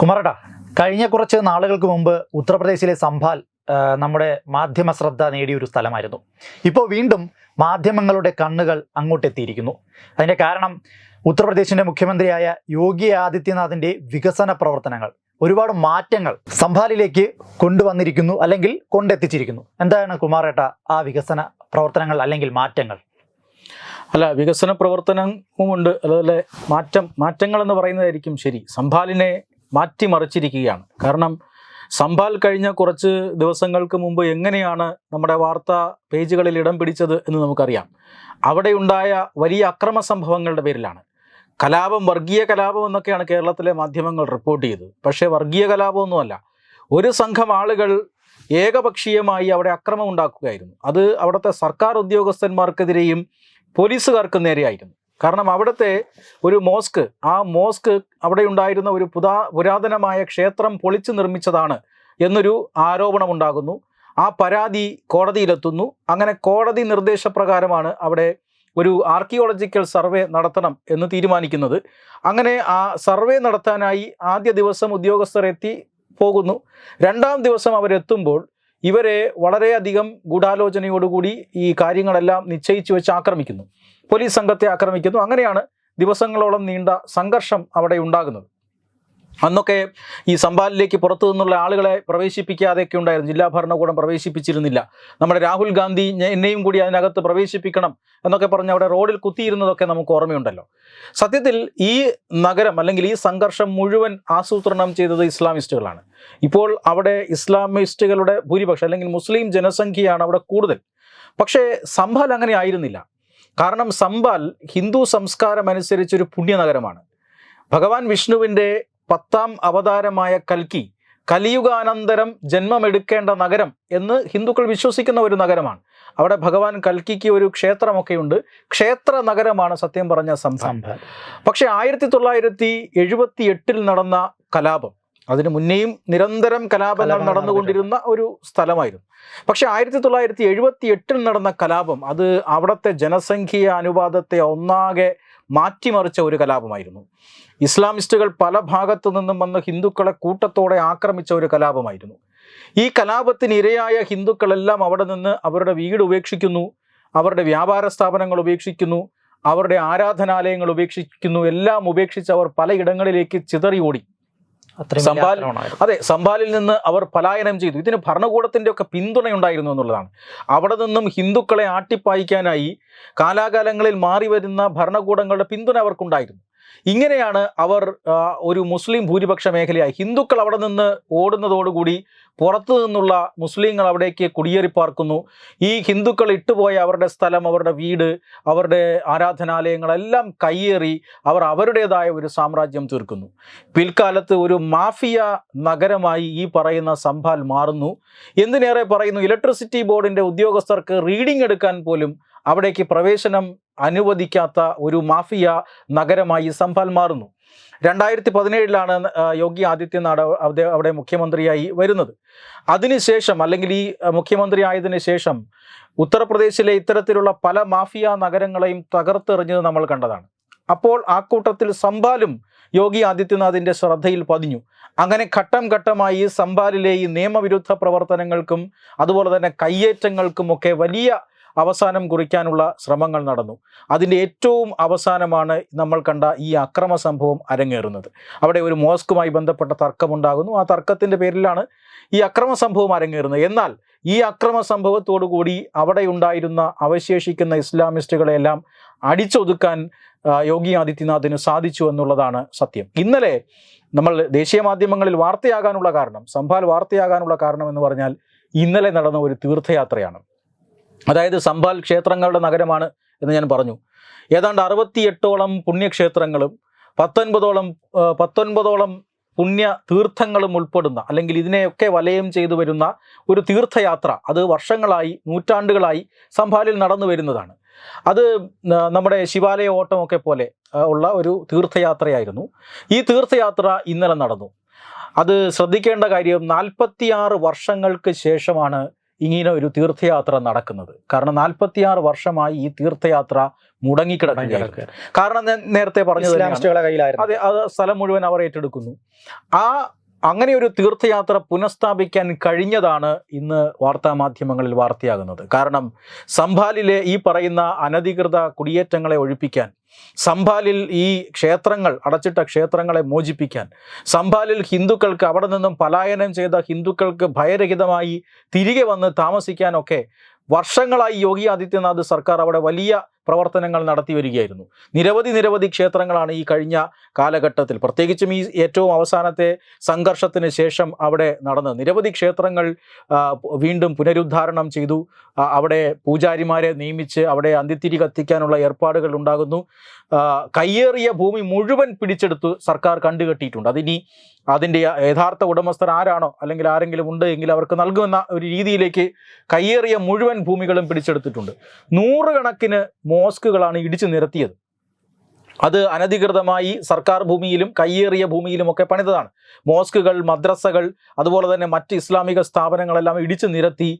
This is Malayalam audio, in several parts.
കുമാരട്ട കഴിഞ്ഞ കുറച്ച് നാളുകൾക്ക് മുമ്പ് ഉത്തർപ്രദേശിലെ സംഭാൽ നമ്മുടെ മാധ്യമ ശ്രദ്ധ നേടിയ ഒരു സ്ഥലമായിരുന്നു. ഇപ്പോൾ വീണ്ടും മാധ്യമങ്ങളുടെ കണ്ണുകൾ അങ്ങോട്ടെത്തിയിരിക്കുന്നു. അതിന്റെ കാരണം ഉത്തർപ്രദേശിന്റെ മുഖ്യമന്ത്രിയായ യോഗി ആദിത്യനാഥിന്റെ വികസന പ്രവർത്തനങ്ങൾ ഒരുപാട് മാറ്റങ്ങൾ സംഭാലിലേക്ക് കൊണ്ടുവന്നിരിക്കുന്നു അല്ലെങ്കിൽ കൊണ്ടെത്തിച്ചിരിക്കുന്നു. എന്താണ് കുമാരേട്ട ആ വികസന പ്രവർത്തനങ്ങൾ അല്ലെങ്കിൽ മാറ്റങ്ങൾ? അല്ല വികസന പ്രവർത്തനവുമുണ്ട് അതുപോലെ മാറ്റം മാറ്റങ്ങൾ എന്ന് പറയുന്നതായിരിക്കും ശരി. സംഭാലിനെ മാറ്റിമറിച്ചിരിക്കുകയാണ്. കാരണം സംഭാൽ കഴിഞ്ഞ കുറച്ച് ദിവസങ്ങൾക്ക് മുമ്പ് എങ്ങനെയാണ് നമ്മുടെ വാർത്താ പേജുകളിൽ ഇടം പിടിച്ചത് എന്ന് നമുക്കറിയാം. അവിടെയുണ്ടായ വലിയ അക്രമ സംഭവങ്ങളുടെ പേരിലാണ്. കലാപം വർഗീയ കലാപം എന്നൊക്കെയാണ് കേരളത്തിലെ മാധ്യമങ്ങൾ റിപ്പോർട്ട് ചെയ്തത്. പക്ഷേ വർഗീയ കലാപമൊന്നുമല്ല. ഒരു സംഘം ആളുകൾ ഏകപക്ഷീയമായി അവിടെ അക്രമം ഉണ്ടാക്കുകയായിരുന്നു. അത് അവിടുത്തെ സർക്കാർ ഉദ്യോഗസ്ഥന്മാർക്കെതിരെയും പോലീസുകാർക്കും നേരെയായിരുന്നു. കാരണം അവിടുത്തെ ഒരു മോസ്ക് ആ മോസ്ക് അവിടെ ഉണ്ടായിരുന്ന ഒരു പുതാ പുരാതനമായ ക്ഷേത്രം പൊളിച്ചു നിർമ്മിച്ചതാണ് എന്നൊരു ആരോപണം ഉണ്ടാകുന്നു ആ പരാതി കോടതിയിലെത്തുന്നു. അങ്ങനെ കോടതി നിർദ്ദേശപ്രകാരമാണ് അവിടെ ഒരു ആർക്കിയോളജിക്കൽ സർവേ നടത്തണം എന്ന് തീരുമാനിക്കുന്നത്. അങ്ങനെ ആ സർവേ നടത്താനായി ആദ്യ ദിവസം ഉദ്യോഗസ്ഥർ എത്തി പോകുന്നു. രണ്ടാം ദിവസം അവരെത്തുമ്പോൾ ഇവരെ വളരെയധികം ഗൂഢാലോചനയോടുകൂടി ഈ കാര്യങ്ങളെല്ലാം നിശ്ചയിച്ചു വെച്ച് ആക്രമിക്കുന്നു. പോലീസ് സംഘത്തെ ആക്രമിക്കുന്നു. അങ്ങനെയാണ് ദിവസങ്ങളോളം നീണ്ട സംഘർഷം അവിടെ ഉണ്ടാകുന്നത്. അന്നൊക്കെ ഈ സംഭാലിലേക്ക് പുറത്തു നിന്നുള്ള ആളുകളെ പ്രവേശിപ്പിക്കാതെയൊക്കെ ഉണ്ടായിരുന്നു. ജില്ലാ ഭരണകൂടം പ്രവേശിപ്പിച്ചിരുന്നില്ല. നമ്മുടെ രാഹുൽ ഗാന്ധി എന്നെയും കൂടി അതിനകത്ത് പ്രവേശിപ്പിക്കണം എന്നൊക്കെ പറഞ്ഞ് അവിടെ റോഡിൽ കുത്തിയിരുന്നതൊക്കെ നമുക്ക് ഓർമ്മയുണ്ടല്ലോ. സത്യത്തിൽ ഈ നഗരം അല്ലെങ്കിൽ ഈ സംഘർഷം മുഴുവൻ ആസൂത്രണം ചെയ്തത് ഇസ്ലാമിസ്റ്റുകളാണ്. ഇപ്പോൾ അവിടെ ഇസ്ലാമിസ്റ്റുകളുടെ ഭൂരിപക്ഷം അല്ലെങ്കിൽ മുസ്ലിം ജനസംഖ്യയാണ് അവിടെ കൂടുതൽ. പക്ഷേ സംഭാൽ അങ്ങനെ ആയിരുന്നില്ല. കാരണം സമ്പാൽ ഹിന്ദു സംസ്കാരം അനുസരിച്ചൊരു പുണ്യനഗരമാണ്. ഭഗവാൻ വിഷ്ണുവിന്റെ പത്താം അവതാരമായ കൽക്കി കലിയുഗാനന്തരം ജന്മമെടുക്കേണ്ട നഗരം എന്ന് ഹിന്ദുക്കൾ വിശ്വസിക്കുന്ന ഒരു നഗരമാണ്. അവിടെ ഭഗവാൻ കൽക്കിക്ക് ഒരു ക്ഷേത്രമൊക്കെയുണ്ട്. ക്ഷേത്ര നഗരമാണ് സത്യം പറഞ്ഞ സംഭാൽ. പക്ഷേ ആയിരത്തി തൊള്ളായിരത്തി എഴുപത്തി എട്ടിൽ നടന്ന കലാപം അതിനു മുന്നേയും നിരന്തരം കലാപങ്ങൾ നടന്നുകൊണ്ടിരുന്ന ഒരു സ്ഥലമായിരുന്നു. പക്ഷെ ആയിരത്തി തൊള്ളായിരത്തി എഴുപത്തി എട്ടിൽ നടന്ന കലാപം അത് അവിടുത്തെ ജനസംഖ്യ അനുപാതത്തെ ഒന്നാകെ മാറ്റിമറിച്ച ഒരു കലാപമായിരുന്നു. ഇസ്ലാമിസ്റ്റുകൾ പല ഭാഗത്തു നിന്നും വന്ന് ഹിന്ദുക്കളെ കൂട്ടത്തോടെ ആക്രമിച്ച ഒരു കലാപമായിരുന്നു. ഈ കലാപത്തിന് ഇരയായ ഹിന്ദുക്കളെല്ലാം അവിടെ നിന്ന് അവരുടെ വീട് ഉപേക്ഷിക്കുന്നു അവരുടെ വ്യാപാര സ്ഥാപനങ്ങൾ ഉപേക്ഷിക്കുന്നു അവരുടെ ആരാധനാലയങ്ങൾ ഉപേക്ഷിക്കുന്നു എല്ലാം ഉപേക്ഷിച്ച് അവർ പലയിടങ്ങളിലേക്ക് ചിതറി ഓടി സംഭാൽ- അതെ സംഭാലിൽ നിന്ന് അവർ പലായനം ചെയ്തു. ഇതിന് ഭരണകൂടത്തിന്റെ ഒക്കെ പിന്തുണയുണ്ടായിരുന്നു എന്നുള്ളതാണ്. അവിടെ നിന്നും ഹിന്ദുക്കളെ ആട്ടിപ്പായിക്കാനായി കാലാകാലങ്ങളിൽ മാറി വരുന്ന ഭരണകൂടങ്ങളുടെ പിന്തുണ അവർക്കുണ്ടായിരുന്നു. ഇങ്ങനെയാണ് അവർ ഒരു മുസ്ലിം ഭൂരിപക്ഷ മേഖലയായി. ഹിന്ദുക്കൾ അവിടെ നിന്ന് ഓടുന്നതോടുകൂടി പുറത്തു നിന്നുള്ള മുസ്ലിങ്ങൾ അവിടേക്ക് കുടിയേറി പാർക്കുന്നു ഈ ഹിന്ദുക്കൾ ഇട്ടുപോയ അവരുടെ സ്ഥലം അവരുടെ വീട് അവരുടെ ആരാധനാലയങ്ങളെല്ലാം കയ്യേറി അവർ അവരുടേതായ ഒരു സാമ്രാജ്യം തീർക്കുന്നു. പിൽക്കാലത്ത് ഒരു മാഫിയ നഗരമായി ഈ പറയുന്ന സംഭാൽ മാറുന്നു. എന്തിനേറെ പറയുന്നു? ഇലക്ട്രിസിറ്റി ബോർഡിന്റെ ഉദ്യോഗസ്ഥർക്ക് റീഡിംഗ് എടുക്കാൻ പോലും അവിടേക്ക് പ്രവേശനം അനുവദിക്കാത്ത ഒരു മാഫിയ നഗരമായി സംഭാൽ മാറുന്നു. രണ്ടായിരത്തി പതിനേഴിലാണ് യോഗി ആദിത്യനാഥ് അവിടെ മുഖ്യമന്ത്രിയായി വരുന്നത്. അതിനുശേഷം അല്ലെങ്കിൽ ഈ മുഖ്യമന്ത്രി ആയതിനു ശേഷം ഉത്തർപ്രദേശിലെ ഇത്തരത്തിലുള്ള പല മാഫിയ നഗരങ്ങളെയും തകർത്തെറിഞ്ഞത് നമ്മൾ കണ്ടതാണ്. അപ്പോൾ ആ കൂട്ടത്തിൽ സംഭാലും യോഗി ആദിത്യനാഥിന്റെ ശ്രദ്ധയിൽ പതിഞ്ഞു. അങ്ങനെ ഘട്ടം ഘട്ടമായി സംഭാലിലെ ഈ നിയമവിരുദ്ധ പ്രവർത്തനങ്ങൾക്കും അതുപോലെ തന്നെ കയ്യേറ്റങ്ങൾക്കുമൊക്കെ വലിയ അവസാനം കുറിക്കാനുള്ള ശ്രമങ്ങൾ നടന്നു. അതിന്റെ ഏറ്റവും അവസാനമാണ് നമ്മൾ കണ്ട ഈ അക്രമ സംഭവം അരങ്ങേറുന്നത്. അവിടെ ഒരു മോസ്കുമായി ബന്ധപ്പെട്ട തർക്കമുണ്ടാകുന്നു. ആ തർക്കത്തിന്റെ പേരിലാണ് ഈ അക്രമ സംഭവം അരങ്ങേറുന്നത്. എന്നാൽ ഈ അക്രമ സംഭവത്തോടു കൂടി അവിടെ ഉണ്ടായിരുന്ന അവശേഷിക്കുന്ന ഇസ്ലാമിസ്റ്റുകളെല്ലാം അടിച്ചൊതുക്കാൻ യോഗി ആദിത്യനാഥിന് സാധിച്ചു എന്നുള്ളതാണ് സത്യം. ഇന്നലെ നമ്മൾ ദേശീയ മാധ്യമങ്ങളിൽ വാർത്തയാകാനുള്ള കാരണം സംഭാൽ വാർത്തയാകാനുള്ള കാരണം എന്ന് പറഞ്ഞാൽ ഇന്നലെ നടന്ന ഒരു തീർത്ഥയാത്രയാണ്. അതായത് സംഭാൽ ക്ഷേത്രങ്ങളുടെ നഗരമാണ് എന്ന് ഞാൻ പറഞ്ഞു. ഏതാണ്ട് അറുപത്തിയെട്ടോളം പുണ്യക്ഷേത്രങ്ങളും പത്തൊൻപതോളം പത്തൊൻപതോളം പുണ്യ തീർത്ഥങ്ങളും ഉൾപ്പെടുന്ന അല്ലെങ്കിൽ ഇതിനെയൊക്കെ വലയം ചെയ്തു വരുന്ന ഒരു തീർത്ഥയാത്ര അത് വർഷങ്ങളായി നൂറ്റാണ്ടുകളായി സംഭാലിൽ നടന്നു വരുന്നതാണ്. അത് നമ്മുടെ ശിവാലയ ഓട്ടമൊക്കെ പോലെ ഉള്ള ഒരു തീർത്ഥയാത്രയായിരുന്നു. ഈ തീർത്ഥയാത്ര ഇന്നലെ നടന്നു. അത് ശ്രദ്ധിക്കേണ്ട കാര്യം നാൽപ്പത്തിയാറ് വർഷങ്ങൾക്ക് ശേഷമാണ് ഇങ്ങനെ ഒരു തീർത്ഥയാത്ര നടക്കുന്നത്. കാരണം നാൽപ്പത്തിയാറ് വർഷമായി ഈ തീർത്ഥയാത്ര മുടങ്ങിക്കിടക്കുകയാണ്. കാരണം ഞാൻ നേരത്തെ പറഞ്ഞത് കയ്യിലായിരുന്നു. അതെ അത് സ്ഥലം മുഴുവൻ അവർ ഏറ്റെടുക്കുന്നു. ആ അങ്ങനെ ഒരു തീർത്ഥയാത്ര പുനഃസ്ഥാപിക്കാൻ കഴിഞ്ഞതാണ് ഇന്ന് വാർത്താ മാധ്യമങ്ങളിൽ വാർത്തയാകുന്നത്. കാരണം സംഭാലിലെ ഈ പറയുന്ന അനധികൃത കുടിയേറ്റങ്ങളെ ഒഴിപ്പിക്കാൻ സംഭാലിൽ ഈ ക്ഷേത്രങ്ങൾ അടച്ചിട്ട ക്ഷേത്രങ്ങളെ മോചിപ്പിക്കാൻ. സംഭാലിൽ ഹിന്ദുക്കൾക്ക് അവിടെ നിന്നും പലായനം ചെയ്ത ഹിന്ദുക്കൾക്ക് ഭയരഹിതമായി തിരികെ വന്ന് താമസിക്കാനൊക്കെ വർഷങ്ങളായി യോഗി ആദിത്യനാഥ് സർക്കാർ അവിടെ വലിയ പ്രവർത്തനങ്ങൾ നടത്തി വരികയായിരുന്നു. നിരവധി നിരവധി ക്ഷേത്രങ്ങളാണ് ഈ കഴിഞ്ഞ കാലഘട്ടത്തിൽ. പ്രത്യേകിച്ചും ഈ ഏറ്റവും അവസാനത്തെ സംഘർഷത്തിന് ശേഷം അവിടെ നടന്നത്. നിരവധി ക്ഷേത്രങ്ങൾ വീണ്ടും പുനരുദ്ധാരണം ചെയ്തു. അവിടെ പൂജാരിമാരെ നിയമിച്ച് അവിടെ അന്തിത്തിരി കത്തിക്കാനുള്ള ഏർപ്പാടുകൾ ഉണ്ടാകുന്നു. കയ്യേറിയ ഭൂമി മുഴുവൻ പിടിച്ചെടുത്ത് സർക്കാർ കണ്ടുകെട്ടിയിട്ടുണ്ട്. അതിനി അതിന്റെ യഥാർത്ഥ ഉടമസ്ഥർ ആരാണോ അല്ലെങ്കിൽ ആരെങ്കിലും ഉണ്ട് എങ്കിൽ അവർക്ക് നൽകുമെന്ന ഒരു രീതിയിലേക്ക് കയ്യേറിയ മുഴുവൻ ഭൂമികളും പിടിച്ചെടുത്തിട്ടുണ്ട്. നൂറുകണക്കിന് മോസ്കുകളാണ് ഇടിച്ചു നിരത്തിയത്. അത് അനധികൃതമായി സർക്കാർ ഭൂമിയിലും കയ്യേറിയ ഭൂമിയിലും ഒക്കെ പണിതതാണ്. മോസ്കുകൾ മദ്രസകൾ അതുപോലെ തന്നെ മറ്റ് ഇസ്ലാമിക സ്ഥാപനങ്ങളെല്ലാം ഇടിച്ചു നിരത്തി.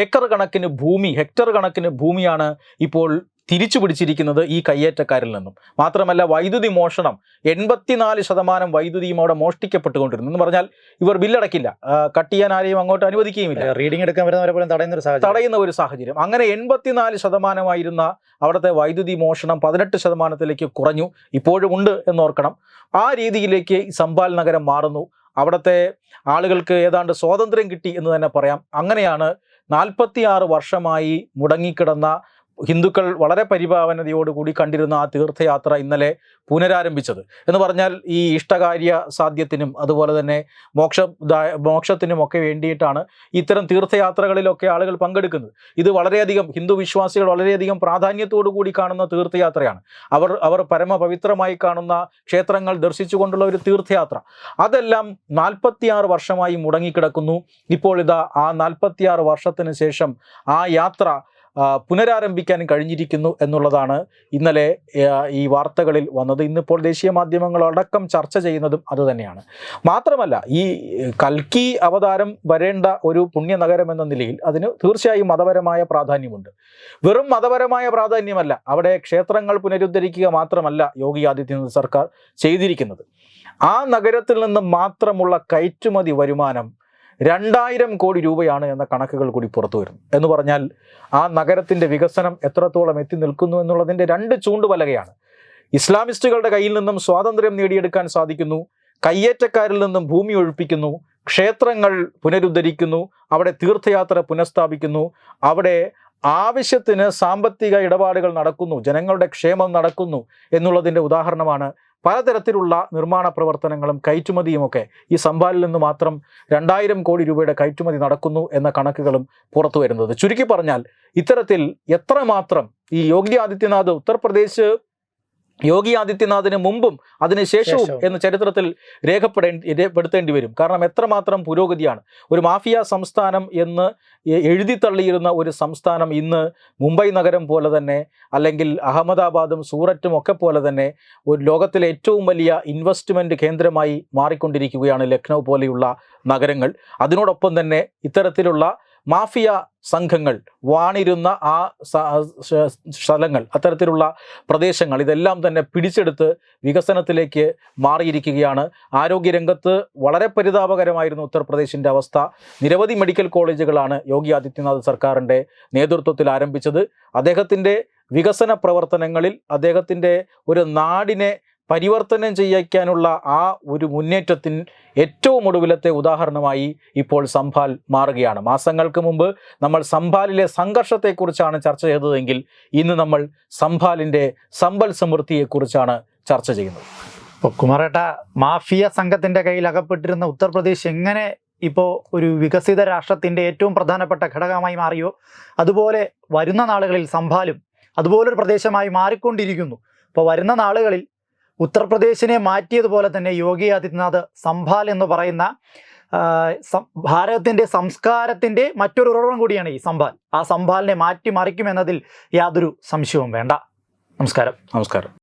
ഏക്കർ കണക്കിന് ഭൂമി ഹെക്ടർ കണക്കിന് ഭൂമിയാണ് ഇപ്പോൾ തിരിച്ചു പിടിച്ചിരിക്കുന്നത് ഈ കയ്യേറ്റക്കാരിൽ നിന്നും. മാത്രമല്ല വൈദ്യുതി മോഷണം എൺപത്തിനാല് ശതമാനം വൈദ്യുതിയും അവിടെ മോഷ്ടിക്കപ്പെട്ടുകൊണ്ടിരുന്നു. എന്ന് പറഞ്ഞാൽ ഇവർ ബില്ലടക്കില്ല. കട്ട് ചെയ്യാൻ ആരെയും അങ്ങോട്ട് അനുവദിക്കുകയുമില്ല. റീഡിംഗ് എടുക്കാൻ വരുന്നവരെ പോലും തടയുന്ന ഒരു സാഹചര്യം. തടയുന്ന ഒരു സാഹചര്യം. അങ്ങനെ എൺപത്തിനാല് ശതമാനമായിരുന്ന അവിടുത്തെ വൈദ്യുതി മോഷണം പതിനെട്ട് ശതമാനത്തിലേക്ക് കുറഞ്ഞു. ഇപ്പോഴും ഉണ്ട് എന്നോർക്കണം. ആ രീതിയിലേക്ക് സമ്പാൽ നഗരം മാറുന്നു. അവിടുത്തെ ആളുകൾക്ക് ഏതാണ്ട് സ്വാതന്ത്ര്യം കിട്ടി എന്ന് തന്നെ പറയാം. അങ്ങനെയാണ് നാൽപ്പത്തിയാറ് വർഷമായി മുടങ്ങിക്കിടന്ന ഹിന്ദുക്കൾ വളരെ പരിഭാവനതയോടുകൂടി കണ്ടിരുന്ന ആ തീർത്ഥയാത്ര ഇന്നലെ പുനരാരംഭിച്ചത്. എന്ന് പറഞ്ഞാൽ ഈ ഇഷ്ടകാര്യ സാധ്യത്തിനും അതുപോലെ തന്നെ മോക്ഷ മോക്ഷത്തിനും ഒക്കെ വേണ്ടിയിട്ടാണ് ഇത്തരം തീർത്ഥയാത്രകളിലൊക്കെ ആളുകൾ പങ്കെടുക്കുന്നത്. ഇത് വളരെയധികം ഹിന്ദു വിശ്വാസികൾ വളരെയധികം കൂടി കാണുന്ന തീർത്ഥയാത്രയാണ്. അവർ അവർ പരമപവിത്രമായി കാണുന്ന ക്ഷേത്രങ്ങൾ ദർശിച്ചുകൊണ്ടുള്ള ഒരു തീർത്ഥയാത്ര. അതെല്ലാം നാൽപ്പത്തിയാറ് വർഷമായി മുടങ്ങിക്കിടക്കുന്നു. ഇപ്പോൾ ഇതാ ആ നാൽപ്പത്തിയാറ് വർഷത്തിന് ശേഷം ആ യാത്ര പുനരാരംഭിക്കാൻ കഴിഞ്ഞിരിക്കുന്നു എന്നുള്ളതാണ് ഇന്നലെ ഈ വാർത്തകളിൽ വന്നത്. ഇന്നിപ്പോൾ ദേശീയ മാധ്യമങ്ങളടക്കം ചർച്ച ചെയ്യുന്നതും അതുതന്നെയാണ് മാത്രമല്ല ഈ കൽക്കി അവതാരം വരേണ്ട ഒരു പുണ്യനഗരം എന്ന നിലയിൽ അതിന് തീർച്ചയായും മതപരമായ പ്രാധാന്യമുണ്ട്. വെറും മതപരമായ പ്രാധാന്യമല്ല അവിടെ ക്ഷേത്രങ്ങൾ പുനരുദ്ധരിക്കുക മാത്രമല്ല യോഗി ആദിത്യനാഥ് സർക്കാർ ചെയ്തിരിക്കുന്നത്. ആ നഗരത്തിൽ നിന്ന് മാത്രമുള്ള കയറ്റുമതി വരുമാനം രണ്ടായിരം കോടി രൂപയാണ് എന്ന കണക്കുകൾ കൂടി പുറത്തു വരുന്നു. എന്ന് പറഞ്ഞാൽ ആ നഗരത്തിന്റെ വികസനം എത്രത്തോളം എത്തി നിൽക്കുന്നു എന്നുള്ളതിന്റെ രണ്ട് ചൂണ്ടുപലകയാണ് ഇസ്ലാമിസ്റ്റുകളുടെ കയ്യിൽ നിന്നും സ്വാതന്ത്ര്യം നേടിയെടുക്കാൻ സാധിക്കുന്നു കയ്യേറ്റക്കാരിൽ നിന്നും ഭൂമി ഒഴിപ്പിക്കുന്നു ക്ഷേത്രങ്ങൾ പുനരുദ്ധരിക്കുന്നു അവിടെ തീർത്ഥയാത്ര പുനഃസ്ഥാപിക്കുന്നു അവിടെ ആവശ്യത്തിന് സാമ്പത്തിക ഇടപാടുകൾ നടക്കുന്നു ജനങ്ങളുടെ ക്ഷേമം നടക്കുന്നു എന്നുള്ളതിന്റെ ഉദാഹരണമാണ് പലതരത്തിലുള്ള നിർമ്മാണ പ്രവർത്തനങ്ങളും കയറ്റുമതിയുമൊക്കെ ഈ സംഭാലിൽ നിന്ന് മാത്രം രണ്ടായിരം കോടി രൂപയുടെ കയറ്റുമതി നടക്കുന്നു എന്ന കണക്കുകളും പുറത്തു വരുന്നത്. ചുരുക്കി പറഞ്ഞാൽ ഇത്തരത്തിൽ എത്രമാത്രം ഈ യോഗി ആദിത്യനാഥ് ഉത്തർപ്രദേശ് യോഗി ആദിത്യനാഥിന് മുമ്പും അതിനുശേഷവും എന്ന ചരിത്രത്തിൽ രേഖപ്പെടേണ്ടി രേഖപ്പെടുത്തേണ്ടി വരും. കാരണം എത്രമാത്രം പുരോഗതിയാണ്. ഒരു മാഫിയ സംസ്ഥാനം എന്ന് എഴുതി തള്ളിയിരുന്ന ഒരു സംസ്ഥാനം ഇന്ന് മുംബൈ നഗരം പോലെ തന്നെ അല്ലെങ്കിൽ അഹമ്മദാബാദും സൂററ്റും ഒക്കെ പോലെ തന്നെ ഒരു ലോകത്തിലെ ഏറ്റവും വലിയ ഇൻവെസ്റ്റ്മെന്റ് കേന്ദ്രമായി മാറിക്കൊണ്ടിരിക്കുകയാണ് ലക്നൗ പോലെയുള്ള നഗരങ്ങൾ. അതിനോടൊപ്പം തന്നെ ഇത്തരത്തിലുള്ള മാഫിയ സംഘങ്ങൾ വാണിരുന്ന ആ സ്ഥലങ്ങൾ അത്തരത്തിലുള്ള പ്രദേശങ്ങൾ ഇതെല്ലാം തന്നെ പിടിച്ചെടുത്ത് വികസനത്തിലേക്ക് മാറിയിരിക്കുകയാണ്. ആരോഗ്യരംഗത്ത് വളരെ പരിതാപകരമായിരുന്നു ഉത്തർപ്രദേശിന്റെ അവസ്ഥ. നിരവധി മെഡിക്കൽ കോളേജുകളാണ് യോഗി ആദിത്യനാഥ് സർക്കാരിന്റെ നേതൃത്വത്തിൽ ആരംഭിച്ചത്. അദ്ദേഹത്തിന്റെ വികസന പ്രവർത്തനങ്ങളിൽ അദ്ദേഹത്തിന്റെ ഒരു നാടിനെ പരിവർത്തനം ചെയ്യിക്കാനുള്ള ആ ഒരു മുന്നേറ്റത്തിന് ഏറ്റവും ഒടുവിലത്തെ ഉദാഹരണമായി ഇപ്പോൾ സംഭാൽ മാറുകയാണ്. മാസങ്ങൾക്ക് മുമ്പ് നമ്മൾ സംഭാലിലെ സംഘർഷത്തെക്കുറിച്ചാണ് ചർച്ച ചെയ്തതെങ്കിൽ ഇന്ന് നമ്മൾ സംഭാലിന്റെ സമ്പൽ സമൃദ്ധിയെക്കുറിച്ചാണ് ചർച്ച ചെയ്യുന്നത്. ഇപ്പോൾ കുമാരേട്ട മാഫിയ സംഘത്തിന്റെ കയ്യിൽ അകപ്പെട്ടിരുന്ന ഉത്തർപ്രദേശ് എങ്ങനെ ഇപ്പോൾ ഒരു വികസിത രാഷ്ട്രത്തിന്റെ ഏറ്റവും പ്രധാനപ്പെട്ട ഘടകമായി മാറിയോ? അതുപോലെ വരുന്ന നാളുകളിൽ സംഭാലും അതുപോലൊരു പ്രദേശമായി മാറിക്കൊണ്ടിരിക്കുന്നു. ഇപ്പോൾ വരുന്ന നാളുകളിൽ ഉത്തർപ്രദേശിനെ മാറ്റിയതുപോലെ തന്നെ യോഗി ആദിത്യനാഥ് സംഭാൽ എന്ന് പറയുന്ന ഭാരതത്തിന്റെ സംസ്കാരത്തിന്റെ മറ്റൊരു ഉറവിടം കൂടിയാണ് ഈ സംഭാൽ. ആ സംഭാലിനെ മാറ്റിമറിക്കുമെന്നതിൽ യാതൊരു സംശയവും വേണ്ട. നമസ്കാരം. നമസ്കാരം.